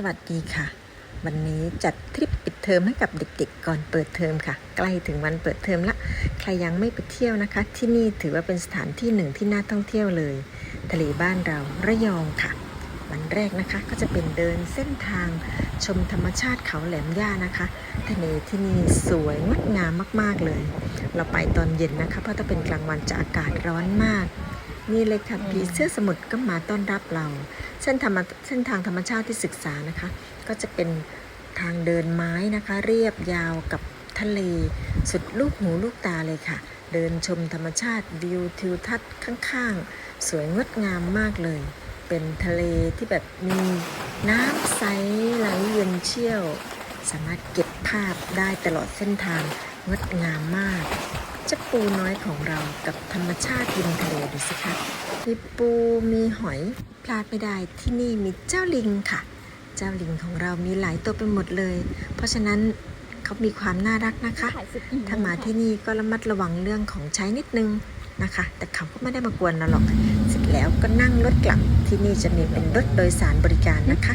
สวัสดีค่ะ วันนี้จัดทริปปิดเทอมให้กับเด็กๆ ก่อนเปิดเทอมค่ะ ใกล้ถึงวันเปิดเทอมละ ใครยังไม่ไปเที่ยวนะคะ ที่นี่ถือว่าเป็นสถานที่หนึ่งที่น่าท่องเที่ยวเลย ทะเลบ้านเราระยองค่ะ วันแรกนะคะก็จะเป็นเดินเส้นทางชมธรรมชาติเขาแหลมย่านะคะ ทะเลที่นี่สวยงดงามมากๆเลย เราไปตอนเย็นนะคะ เพราะถ้าเป็นกลางวันจะอากาศร้อนมาก นี่เลยค่ะผีเสื้อสมุทรก็มาต้อนรับเรา เส้นธรรมเส้นทางธรรมชาติที่ศึกษานะคะ ก็จะเป็นทางเดินไม้นะคะ เรียบยาวกับทะเล สุดลูกหูลูกตาเลยค่ะ เดินชมธรรมชาติวิวทิวทัศน์ข้างๆ สวยงดงามมากเลย เป็นทะเลที่แบบมีน้ำใสไหลเย็นเชี่ยว สามารถเก็บภาพได้ตลอดเส้นทางงดงามมาก เจะปูน้อยของเรากับธรรมชาติริมทะเลดูสิคะมีปูมีหอยพลาดไม่ได้ที่นี่มีเจ้าลิงค่ะ เจ้าลิงของเรามีหลายตัวไปหมดเลย เพราะฉะนั้นเขามีความน่ารักนะคะ ถ้ามาที่นี่ก็ระมัดระวังเรื่องของใช้นิดนึงนะคะ แต่เขาก็ไม่ได้มากวนเราหรอก เสร็จแล้วก็นั่งรถกลับที่นี่จะมีเป็นรถโดยสารบริการนะคะ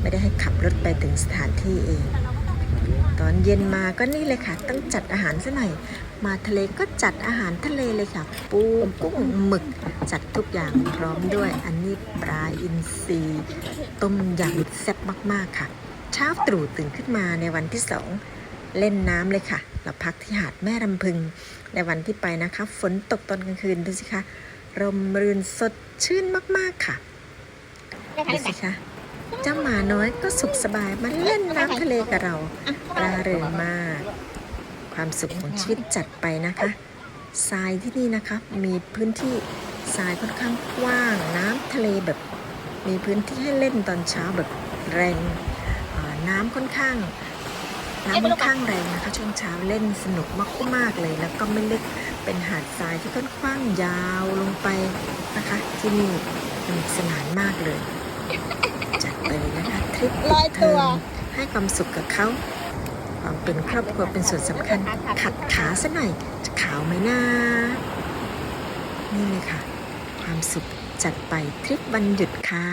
ไม่ได้ให้ขับรถไปถึงสถานที่เอง ตอนเย็นมาก็นี่เลยค่ะ ต้องจัดอาหารซะหน่อย มาทะเลก็จัดอาหารทะเลเลยค่ะ ปูกุ้งหมึก จัดทุกอย่างพร้อมด้วย อันนี้ปลาอินทรีต้มยำแซ่บมากๆค่ะ เช้าตรู่ตื่นขึ้นมาในวันที่สองเล่นน้ำเลยค่ะ เราพักที่หาดแม่รำพึง ในวันที่ไปนะคะ ฝนตกตอนกลางคืนดูสิคะร่มรื่นสดชื่นมากๆค่ะดูสิคะ เจ้าหมาน้อยก็สุขสบายมาเล่นน้ำทะเลกับเราร่าเริงมาก ความสุขของชีวิตจัดไปนะคะทรายที่นี่นะคะมีพื้นที่ทรายค่อนข้างกว้างน้ำทะเลแบบ มีพื้นที่ให้เล่นตอนเช้าแบบแรงอ่าน้ำค่อนข้างน้ำค่อนข้างแรงนะคะช่วงเช้าเล่นสนุกมากๆเลย แล้วก็ไม่ลึกเป็นหาดทรายที่ค่อนข้างยาวลงไปนะคะ ที่นี่สนุกสนานมากเลย ทริปร้อยตัว ให้ความสุขกับเขาความเป็นครอบครัวเป็นส่วนสำคัญ ขัดขาซะหน่อยจะขาวไหมนะนี่เลยค่ะ ความสุขจัดไปทริปวันหยุดค่ะ